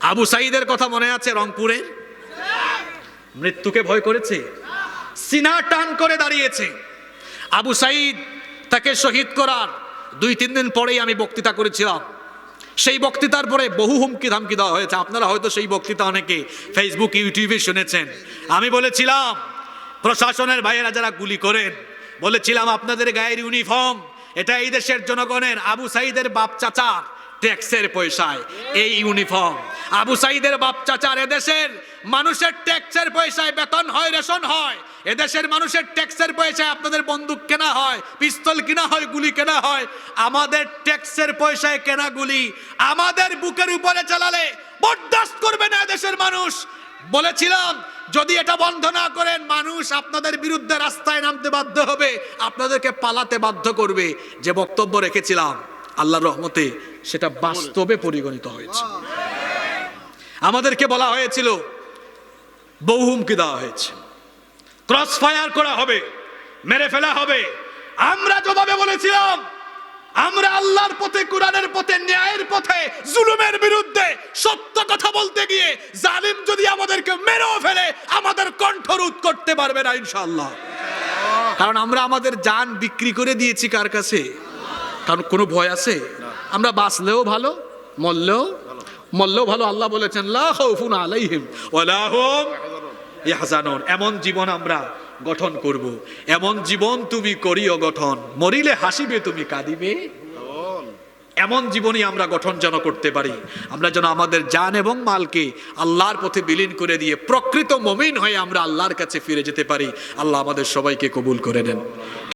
আবু সাইদের কথা মনে আছে রংপুরের মৃত্যুকে ভয় করেছে? সিনা টান করে দাঁড়িয়েছে। আবু সাইদ তাকে শহীদ করার দুই, তিন দিন পরেই আমি বক্তৃতা করেছিলাম। সেই বক্তৃতার পরে বহু হুমকি ধামকি দেওয়া হয়েছে। আপনারা হয়তো সেই বক্তৃতা অনেকে ফেসবুক ইউটিউবে শুনেছেন। আমি বলেছিলাম, প্রশাসনের ভাইয়েরা যারা গুলি করেন, বলেছিলাম, আপনাদের গায়ের ইউনিফর্ম, এটা এই দেশের জনগণের, আবু সাইদের বাপ চাচার ট্যাক্সের পয়সায়, এই ইউনিফর্ম আবু সাইদের বাপ চাচার এদেশের মানুষের ট্যাক্সের পয়সায় বেতন হয়, রেশন হয়। এদেশের মানুষের ট্যাক্সের পয়সায় আপনাদের বন্দুক কেনা হয়, পিস্তল কেনা হয়, গুলি কেনা হয়। আমাদের ট্যাক্সের পয়সায় কেনা গুলি আমাদের বুকের উপরে চালালে বরদাস্ত করবে না এদেশের মানুষ। বলেছিলাম, যদি এটা বন্ধ না করেন, মানুষ আপনাদের বিরুদ্ধে রাস্তায় নামতে বাধ্য হবে, আপনাদেরকে পালাতে বাধ্য করবে। যে বক্তব্য রেখেছিলাম, আল্লাহর রহমতে সেটা বাস্তবে পরিগণিত হয়েছে। আমাদেরকে বলা হয়েছিল বহু হুমকি দেওয়া হয়েছে। ক্রস ফায়ার করা হবে, মেরে ফেলা হবে। আমরা যেভাবে বলেছিলাম, আমরা আল্লাহর পথে, কোরআনের পথে, ন্যায়ের পথে, জুলুমের বিরুদ্ধে সত্য কথা বলতে গিয়ে জালিম যদি আমাদেরকে মেরেও ফেলে, আমাদের কণ্ঠরোধ করতে পারবে না ইনশাআল্লাহ। কারণ আমরা আমাদের জান বিক্রি করে দিয়েছি কার কাছে? কারণ কোনো ভয় আছে? আমরা বাঁচলেও ভালো, মরলেও মরলেও ভালো, আল্লাহ বলেছেন আলাইহিম এমন জীবন আমরা গঠন করব। এমন জীবন তুমি করিও গঠন। মরিলে হাসিবে, তুমি কাঁদিবে। এমন জীবনই আমরা গঠন যেন করতে পারি। আমরা যেন আমাদের জান এবং মালকে আল্লাহর পথে বিলীন করে দিয়ে প্রকৃত মমিন হয়ে আমরা আল্লাহর কাছে ফিরে যেতে পারি। আল্লাহ আমাদের সবাইকে কবুল করে নেন।